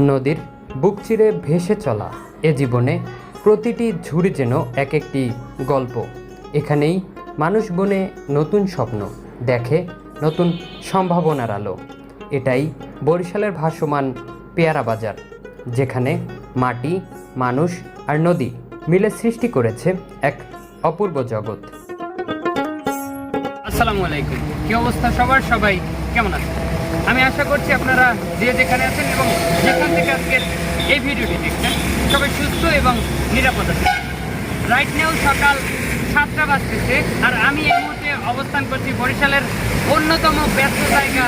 নদীর বুক চিরে ভেসে চলা এ জীবনে প্রতিটি ঝুড়ি যেন এক একটি গল্প। এখানেই মানুষ বনে নতুন স্বপ্ন দেখে নতুন সম্ভাবনার আলো। এটাই বরিশালের ভাসমান পেয়ারা বাজার, যেখানে মাটি, মানুষ আর নদী মিলে সৃষ্টি করেছে এক অপূর্ব জগৎ। আসসালামু আলাইকুম। কি অবস্থা সবার? সবাই কেমন আছেন? আমি আশা করছি আপনারা যে যেখানে আছেন এবং যেখান থেকে আজকে এই ভিডিওটি দেখছেন, সবাই সুস্থ এবং নিরাপদ আছেন। রাইট নাও সকাল সাতটা বাজতেছে আর আমি এই মুহূর্তে অবস্থান করছি বরিশালের অন্যতম ব্যস্ত জায়গা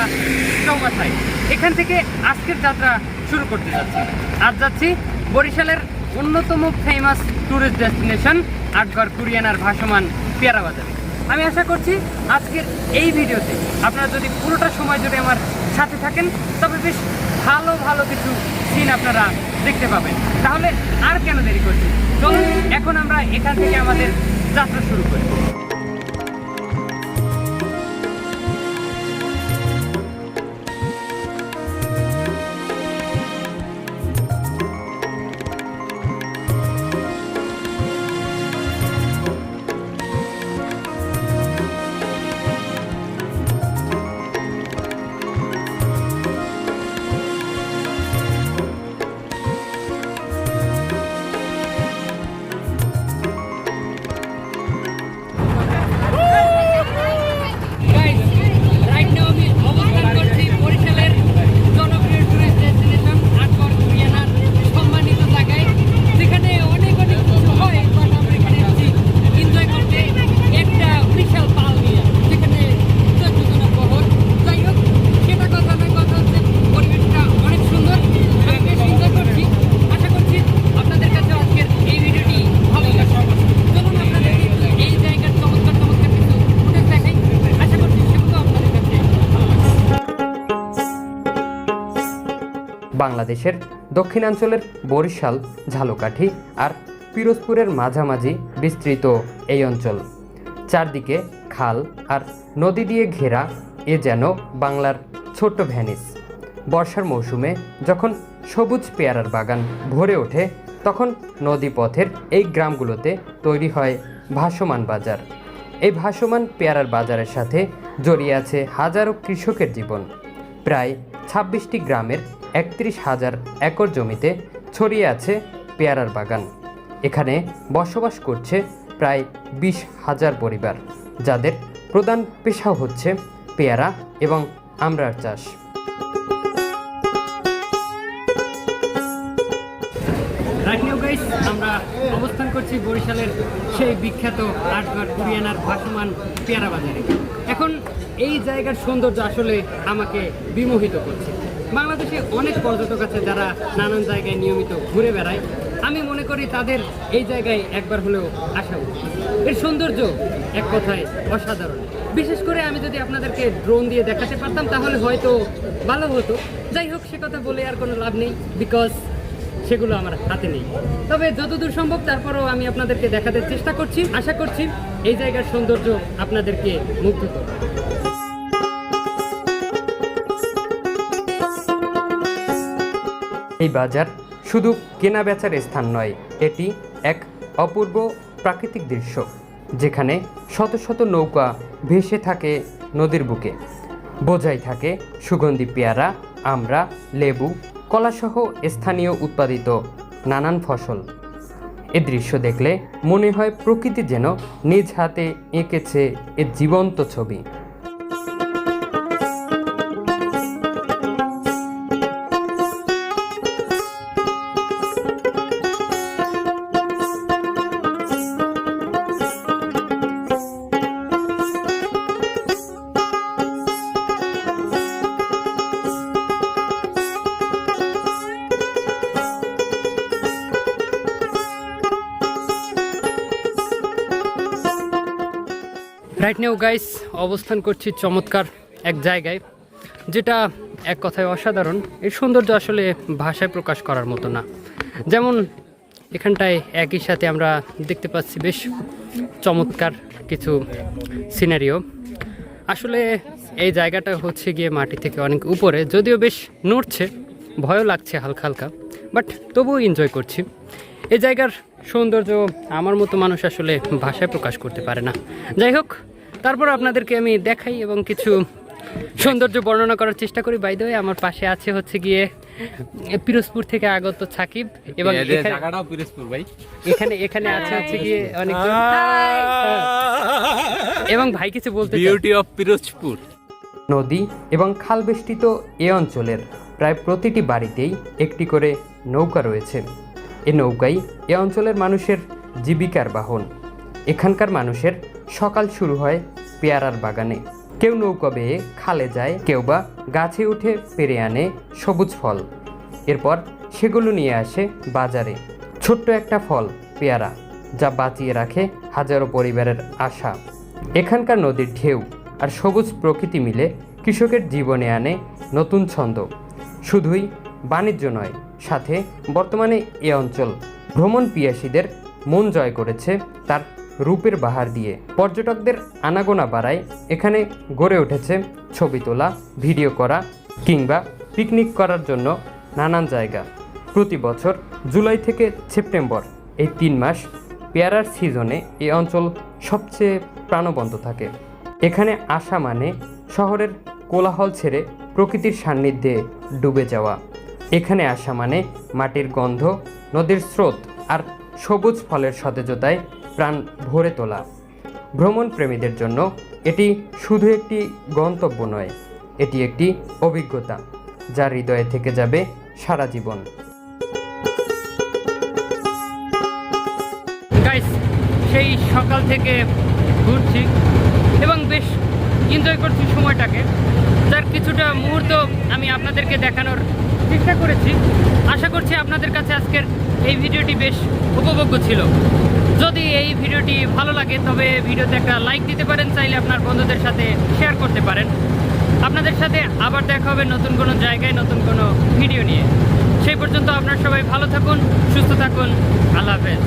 চৌমাথায়। এখান থেকে আজকের যাত্রা শুরু করতে যাচ্ছি। আজ যাচ্ছি বরিশালের অন্যতম ফেমাস ট্যুরিস্ট ডেস্টিনেশন আটগড় কুরিয়ানার ভাসমান পেয়ারা বাজারে। আমি আশা করছি আজকের এই ভিডিওতে আপনারা যদি পুরোটা সময় জুড়ে আমার সাথে থাকেন, তবে বেশ ভালো ভালো কিছু সিন আপনারা দেখতে পাবেন। তাহলে আর কেন দেরি করছি চলুন, এখন আমরা এখান থেকে আমাদের যাত্রা শুরু করি। বাংলাদেশের দক্ষিণাঞ্চলের বরিশাল, ঝালকাঠি আর পিরোজপুরের মাঝামাঝি বিস্তৃত এই অঞ্চল। চারদিকে খাল আর নদী দিয়ে ঘেরা এ যেন বাংলার ছোট্ট ভ্যানিস। বর্ষার মৌসুমে যখন সবুজ পেয়ারার বাগান ভরে ওঠে, তখন নদী পথের এই গ্রামগুলোতে তৈরি হয় ভাসমান বাজার। এই ভাসমান পেয়ারার বাজারের সাথে জড়িয়ে আছে হাজারো কৃষকের জীবন। প্রায় ছাব্বিশটি গ্রামের একত্রিশ হাজার একর জমিতে ছড়িয়ে আছে পেয়ারার বাগান। এখানে বসবাস করছে প্রায় বিশ হাজার পরিবার, যাদের প্রধান পেশা হচ্ছে পেয়ারা এবং আমড়ার চাষ। আমরা অবস্থান করছি বরিশালের সেই বিখ্যাত আটগড় কুরিয়ানার ভাসমান পেয়ারা বাজারে। এখন এই জায়গার সৌন্দর্য আসলে আমাকে বিমোহিত করছে। বাংলাদেশে অনেক পর্যটক আছে যারা নানান জায়গায় নিয়মিত ঘুরে বেড়ায়। আমি মনে করি তাদের এই জায়গায় একবার হলেও আসা উচিত। এর সৌন্দর্য এক কথায় অসাধারণ। বিশেষ করে আমি যদি আপনাদেরকে ড্রোন দিয়ে দেখাতে পারতাম, তাহলে হয়তো ভালো হতো। যাই হোক, সে কথা বলে আর কোনো লাভ নেই বিকজ সেগুলো আমার হাতে নেই। তবে যতদূর সম্ভব তারপরেও আমি আপনাদেরকে দেখাতে চেষ্টা করছি। আশা করছি এই জায়গার সৌন্দর্য আপনাদেরকে মুগ্ধ করবে। এই বাজার শুধু কেনা বেচার স্থান নয়, এটি এক অপূর্ব প্রাকৃতিক দৃশ্য, যেখানে শত শত নৌকা ভেসে থাকে নদীর বুকে। বোঝাই থাকে সুগন্ধি পেয়ারা আমড়া লেবু, কলাসহ স্থানীয় উৎপাদিত নানান ফসল। এ দৃশ্য দেখলে মনে হয় প্রকৃতি যেন নিজ হাতে এঁকেছে এ জীবন্ত ছবি। রাইট নাও গাইস অবস্থান করছি চমৎকার এক জায়গায়, যেটা এক কথায় অসাধারণ। এই সৌন্দর্য আসলে ভাষায় প্রকাশ করার মতো না। যেমন, এখানটায় একই সাথে আমরা দেখতে পাচ্ছি বেশ চমৎকার কিছু সিনারিও আসলে, এই জায়গাটা হচ্ছে গিয়ে মাটি থেকে অনেক উপরে, যদিও বেশ নড়ছে, ভয়ও লাগছে হালকা হালকা বাট তবুও এনজয় করছি। এই জায়গার সৌন্দর্য আমার মতো মানুষ আসলে ভাষায় প্রকাশ করতে পারে না। যাই হোক তারপর আপনাদেরকে আমি দেখাই এবং কিছু সৌন্দর্য বর্ণনা করার চেষ্টা করি। বাইদ আমার পাশে আছে হচ্ছে গিয়ে পিরোজপুর থেকে আগত সাকিব এবং এখানে- জায়গাটাও পিরোজপুর ভাই। এখানে এখানে আছে হচ্ছে গিয়ে অনেক এবং ভাই কিছু বলতে বিউটি অফ পিরোজপুর। নদী এবং খাল বেষ্টিত এ অঞ্চলের প্রায় প্রতিটি বাড়িতেই একটি করে নৌকা রয়েছে। এ নৌকাই এ অঞ্চলের মানুষের জীবিকার বাহন। এখানকার মানুষের সকাল শুরু হয় পেয়ারার বাগানে। কেউ নৌকা বেয়ে খালে যায়, কেউ বা গাছে উঠে পেরে আনে সবুজ ফল। এরপর সেগুলো নিয়ে আসে বাজারে। ছোট্ট একটা ফল, পেয়ারা, যা বাঁচিয়ে রাখে হাজারো পরিবারের আশা। এখানকার নদীর ঢেউ আর সবুজ প্রকৃতি মিলে কৃষকের জীবনে আনে নতুন ছন্দ। শুধুই বাণিজ্য নয়, সাথে বর্তমানে এ অঞ্চল ভ্রমণ পিয়াসীদের মন জয় করেছে তার রূপের বাহার দিয়ে। পর্যটকদের আনাগোনা বাড়ায় এখানে গড়ে উঠেছে ছবি তোলা, ভিডিও করা কিংবা পিকনিক করার জন্য নানান জায়গা। প্রতি বছর জুলাই থেকে সেপ্টেম্বর এই তিন মাস পেয়ারার সিজনে এই অঞ্চল সবচেয়ে প্রাণবন্ত থাকে। এখানে আসা মানে শহরের কোলাহল ছেড়ে প্রকৃতির সান্নিধ্যে ডুবে যাওয়া। এখানে আসা মানে মাটির গন্ধ, নদীর স্রোত আর সবুজ ফলের সতেজতায় প্রাণ ভরে তোলা। ভ্রমণ প্রেমীদের জন্য এটি শুধু একটি গন্তব্য নয়, এটি একটি অভিজ্ঞতা যা হৃদয়ে থেকে যাবে সারা জীবন। সেই সকাল থেকে ঘুরছি এবং বেশ এনজয় করছি সময়টাকে। যার কিছুটা মুহূর্ত আমি আপনাদেরকে দেখানোর চেষ্টা করেছি। আশা করছি আপনাদের কাছে আজকের এই ভিডিওটি বেশ উপভোগ্য ছিল। যদি এই ভিডিওটি ভালো লাগে, তবে ভিডিওতে একটা লাইক দিতে পারেন, চাইলে আপনার বন্ধুদের সাথে শেয়ার করতে পারেন। আপনাদের সাথে আবার দেখা হবে নতুন কোনো জায়গায়, নতুন কোনো ভিডিও নিয়ে। সেই পর্যন্ত আপনার সবাই ভালো থাকুন, সুস্থ থাকুন। আল্লাহ হাফেজ।